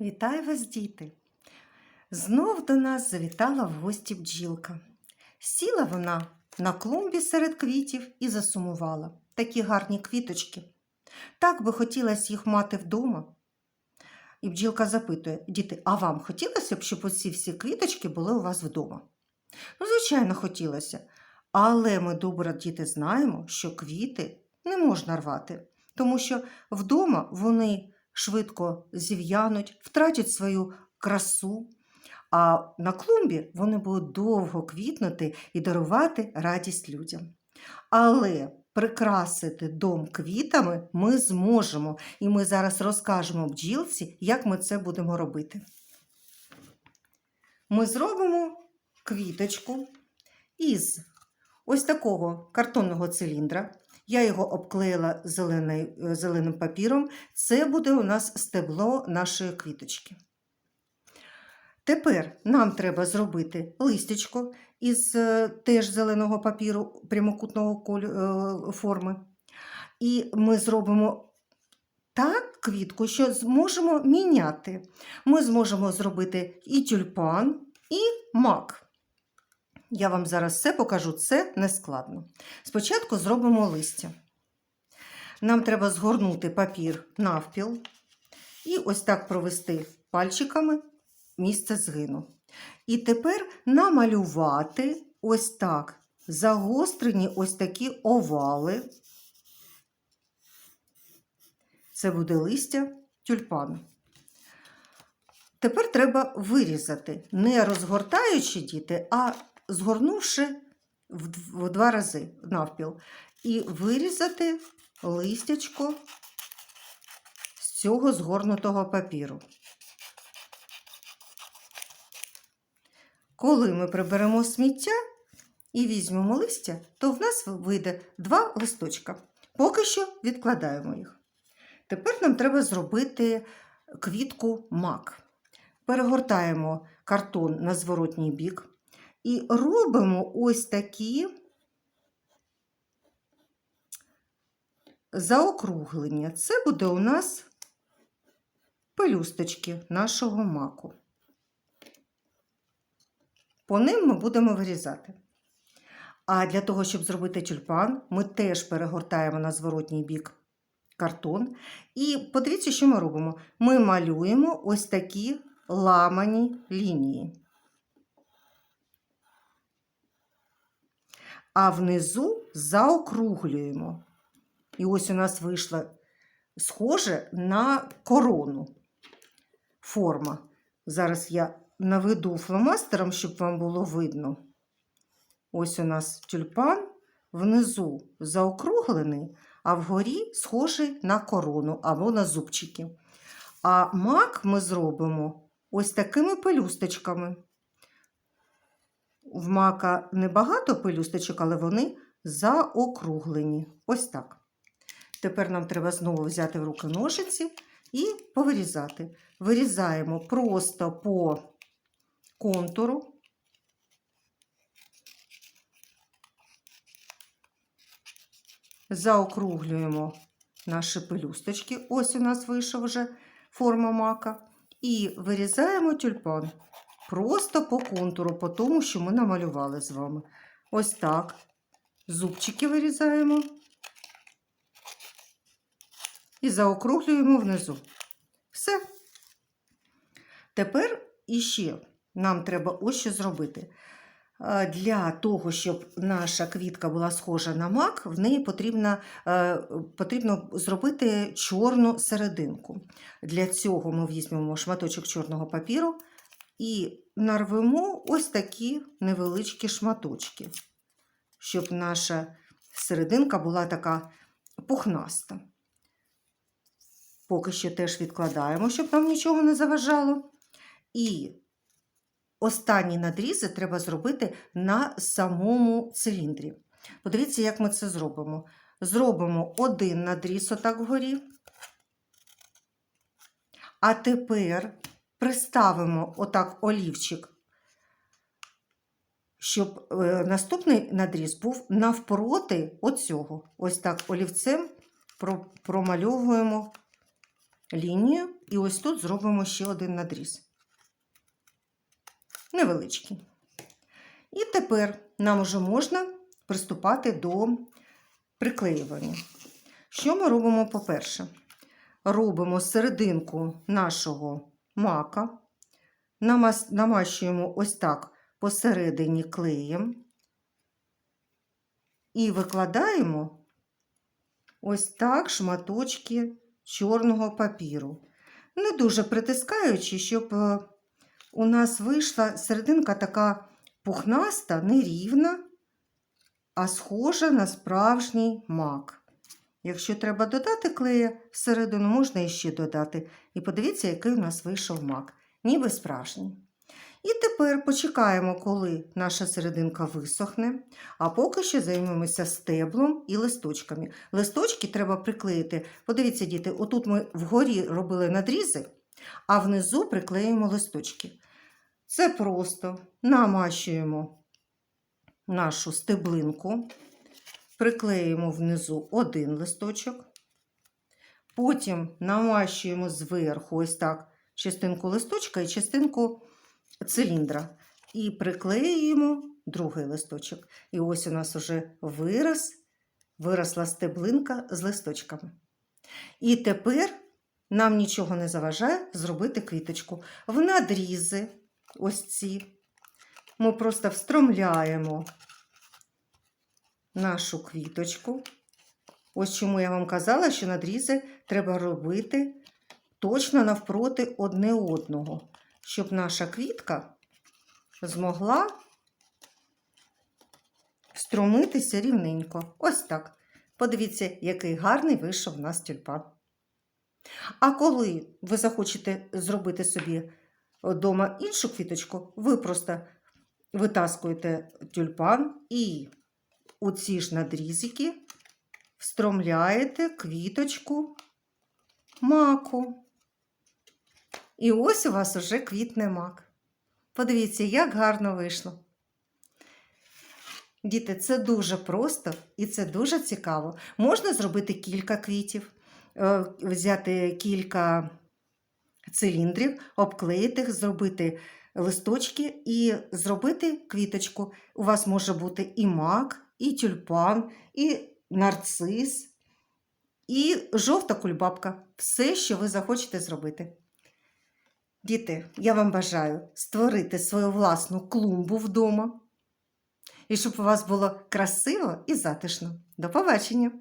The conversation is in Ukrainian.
Вітаю вас, діти! Знов до нас завітала в гості бджілка. Сіла вона на клумбі серед квітів і засумувала. Такі гарні квіточки. Так би хотілося їх мати вдома. І бджілка запитує, діти, а вам хотілося б, щоб оці всі квіточки були у вас вдома? Ну, звичайно, хотілося. Але ми добре, діти, знаємо, що квіти не можна рвати, тому що вдома вони швидко зів'януть, втратять свою красу, а на клумбі вони будуть довго квітнути і дарувати радість людям. Але прикрасити дом квітами ми зможемо, і ми зараз розкажемо бджілці, як ми це будемо робити. Ми зробимо квіточку із ось такого картонного циліндра. Я його обклеїла зелений, зеленим папіром. Це буде у нас стебло нашої квіточки. Тепер нам треба зробити листячко із е, теж зеленого папіру прямокутного е, форми. І ми зробимо так квітку, що зможемо міняти. Ми зможемо зробити і тюльпан, і мак. Я вам зараз все покажу, це не складно. Спочатку зробимо листя. Нам треба згорнути папір навпіл і ось так провести пальчиками місце згину. І тепер намалювати ось так загострені ось такі овали. Це буде листя тюльпану. Тепер треба вирізати, не розгортаючи діти, а згорнувши в два рази навпіл. І вирізати листячко з цього згорнутого папіру. Коли ми приберемо сміття і візьмемо листя, то в нас вийде два листочка. Поки що відкладаємо їх. Тепер нам треба зробити квітку мак. Перегортаємо картон на зворотній бік і робимо ось такі заокруглення. Це буде у нас пелюсточки нашого маку. По ним ми будемо вирізати. А для того, щоб зробити тюльпан, ми теж перегортаємо на зворотній бік картон. І подивіться, що ми робимо. Ми малюємо ось такі ламані лінії. А внизу заокруглюємо. І ось у нас вийшла схоже на корону форма. Зараз я наведу фломастером, щоб вам було видно. Ось у нас тюльпан внизу заокруглений, а вгорі схожий на корону або на зубчики. А мак ми зробимо ось такими пелюсточками. В мака небагато пелюсточок, але вони заокруглені. Ось так. Тепер нам треба знову взяти в руки ножиці і повирізати. Вирізаємо просто по контуру. Заокруглюємо наші пелюсточки. Ось у нас вийшов вже форма мака. І вирізаємо тюльпан просто по контуру, по тому, що ми намалювали з вами. Ось так. Зубчики вирізаємо і заокруглюємо внизу. Все. Тепер іще нам треба ось що зробити. Для того, щоб наша квітка була схожа на мак, в неї потрібно, потрібно зробити чорну серединку. Для цього ми візьмемо шматочок чорного папіру і нарвемо ось такі невеличкі шматочки, щоб наша серединка була така пухнаста. Поки що теж відкладаємо, щоб нам нічого не заважало. І останні надрізи треба зробити на самому циліндрі. Подивіться, як ми це зробимо. Зробимо один надріз отак вгорі. А тепер приставимо отак олівчик, щоб е, наступний надріз був навпроти оцього. Ось так олівцем промальовуємо лінію і ось тут зробимо ще один надріз. Невеличкий. І тепер нам уже можна приступати до приклеювання. Що ми робимо, по-перше? Робимо серединку нашого мака, намащуємо ось так посередині клеєм і викладаємо ось так шматочки чорного папіру. Не дуже притискаючи, щоб е, у нас вийшла серединка така пухнаста, нерівна, а схожа на справжній мак. Якщо треба додати клея всередину, можна іще додати. І подивіться, який у нас вийшов мак, ніби справжній. І тепер почекаємо, коли наша серединка висохне, а поки що займемося стеблом і листочками. Листочки треба приклеїти. Подивіться, діти, отут ми вгорі робили надрізи, а внизу приклеїмо листочки. Це просто намащуємо нашу стеблинку, приклеїмо внизу один листочок, потім намащуємо зверху ось так частинку листочка і частинку циліндра. І приклеюємо другий листочок. І ось у нас уже вираз, виросла стеблинка з листочками. І тепер нам нічого не заважає зробити квіточку. В надрізи ось ці ми просто встромляємо нашу квіточку. Ось чому я вам казала, що надрізи треба робити точно навпроти одне одного, щоб наша квітка змогла струмитися рівненько. Ось так. Подивіться, який гарний вийшов у нас тюльпан. А коли ви захочете зробити собі вдома іншу квіточку, ви просто витаскуєте тюльпан і у ці ж надрізики встромляєте квіточку маку. І ось у вас уже квітне мак. Подивіться, як гарно вийшло. Діти, це дуже просто і це дуже цікаво. Можна зробити кілька квітів, е, взяти кілька циліндрів, обклеїти їх, зробити листочки і зробити квіточку. У вас може бути і мак, і тюльпан, і нарцис, і жовта кульбабка. Все, що ви захочете зробити. Діти, я вам бажаю створити свою власну клумбу вдома. І щоб у вас було красиво і затишно. До побачення!